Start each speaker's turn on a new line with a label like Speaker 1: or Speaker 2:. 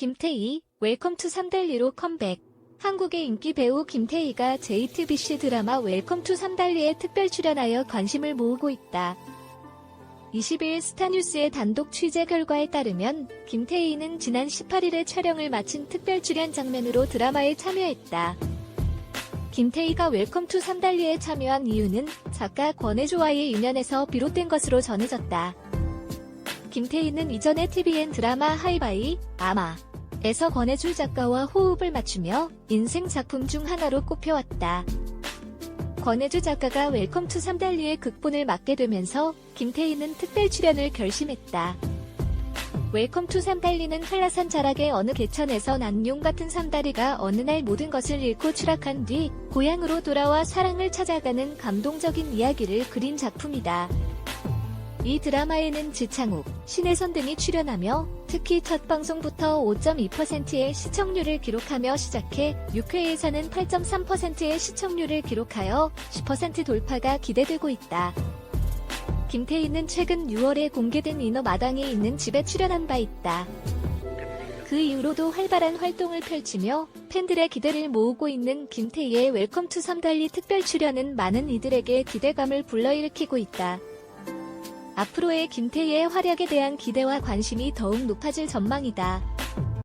Speaker 1: 김태희, 웰컴 투 삼달리로 컴백. 한국의 인기 배우 김태희가 JTBC 드라마 웰컴 투 삼달리에 특별 출연하여 관심을 모으고 있다. 22일 스타뉴스의 단독 취재 결과에 따르면 김태희는 지난 18일에 촬영을 마친 특별 출연 장면으로 드라마에 참여했다. 김태희가 웰컴 투 삼달리에 참여한 이유는 작가 권혜조와의 인연에서 비롯된 것으로 전해졌다. 김태희는 이전에 TVN 드라마 하이바이, 아마, 에서 권혜주 작가와 호흡을 맞추며 인생 작품 중 하나로 꼽혀왔다. 권혜주 작가가 웰컴 투 삼달리의 극본을 맡게 되면서 김태희는 특별 출연을 결심했다. 웰컴 투 삼달리는 한라산 자락의 어느 개천에서 난용 같은 삼다리가 어느 날 모든 것을 잃고 추락한 뒤 고향으로 돌아와 사랑을 찾아가는 감동적인 이야기를 그린 작품이다. 이 드라마에는 지창욱, 신혜선 등이 출연하며 특히 첫 방송부터 5.2%의 시청률을 기록하며 시작해 6회에서는 8.3%의 시청률을 기록하여 10% 돌파가 기대되고 있다. 김태희는 최근 6월에 공개된 인어 마당에 있는 집에 출연한 바 있다. 그 이후로도 활발한 활동을 펼치며 팬들의 기대를 모으고 있는 김태희의 웰컴 투 삼달리 특별 출연은 많은 이들에게 기대감을 불러일으키고 있다. 앞으로의 김태희의 활약에 대한 기대와 관심이 더욱 높아질 전망이다.